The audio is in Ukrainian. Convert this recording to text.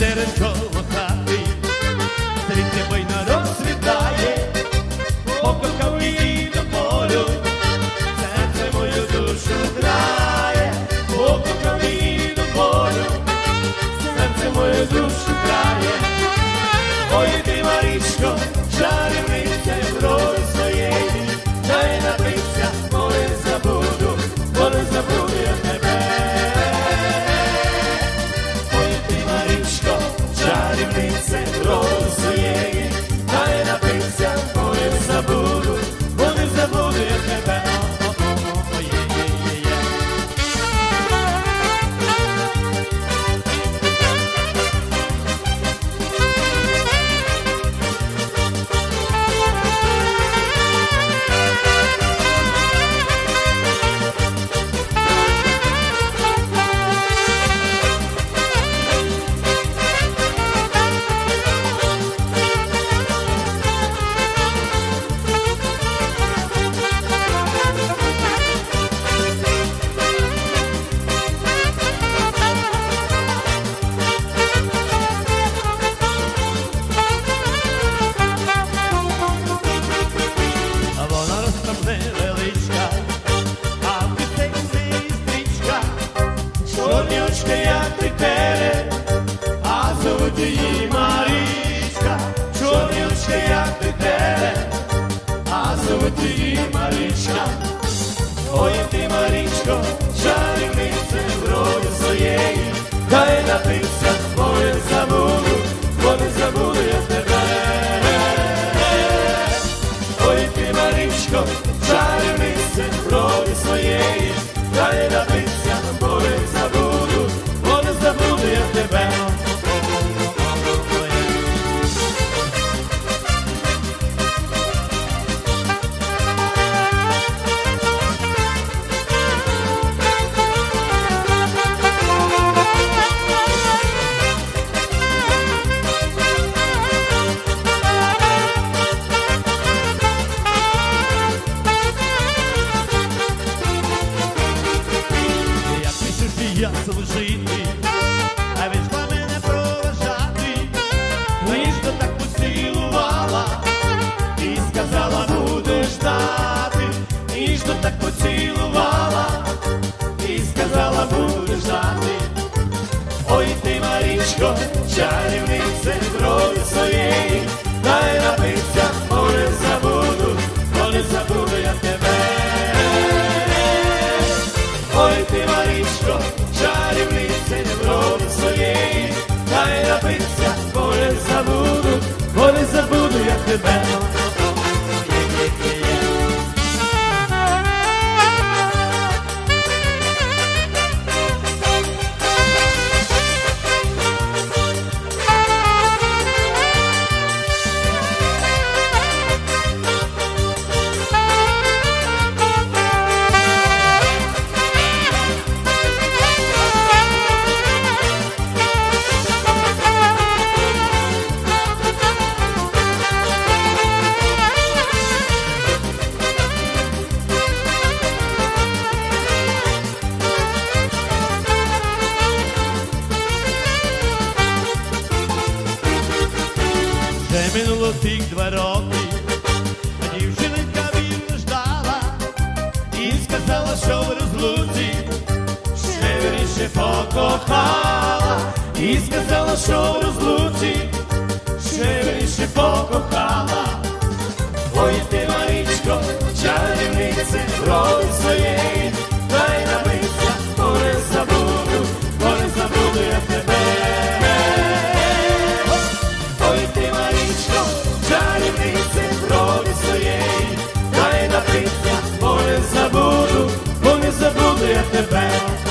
let us go. Своєї, дай я служити, а ж мене проважати, ніжно так поцілувала, і сказала, будеш ждати, ніжно так поцілувала, і сказала, будеш ждати. Ой, ти, Марічко, чарівниця крові своєї, дай напиться, бо не забуду, бо не забуду я тебе. Ой, ти, Марічко, чарівниця крові своєї, дай напиться, бо забуду, бо забуду я тебе. Вже минуло тих два роки, а дівчинка вірно ждала і сказала, що в розлуці ще вірніше покохала, і сказала, що в розлуці ще вірніше покохала. Ой, ти, Марічко, чарівнице, роль своєї, the bell.